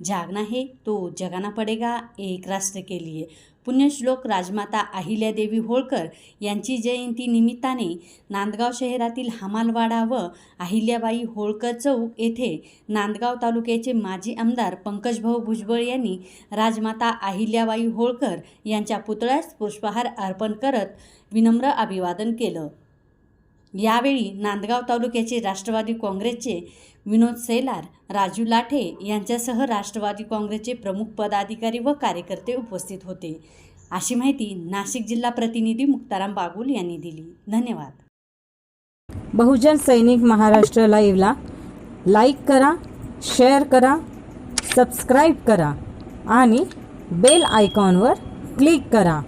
जागना है तो जगाना पडेगा एक राष्ट्र के लिए। पुण्यश्लोक राजमाता अहिल्यादेवी होळकर यांची जयंती निमित्ताने नांदगाव शहरातील हमालवाडा व अहिल्याबाई होळकर चौक येथे नांदगाव तालुक्याचे माजी आमदार पंकजभाऊ भुजबळ यांनी राजमाता अहिल्याबाई होळकर यांच्या पुतळ्यास पुष्पहार अर्पण करत विनम्र अभिवादन केलं. यावेळी नांदगाव तालुक्याचे राष्ट्रवादी काँग्रेसचे विनोद सेलार राजू लाठे यांच्यासह राष्ट्रवादी काँग्रेसचे प्रमुख पदाधिकारी व कार्यकर्ते उपस्थित होते. अशी माहिती नाशिक जिल्हा प्रतिनिधी मुक्ताराम बागुल यांनी दिली. धन्यवाद. बहुजन सैनिक महाराष्ट्र लाईव्हला लाईक करा शेअर करा सबस्क्राईब करा आणि बेल आयकॉनवर क्लिक करा.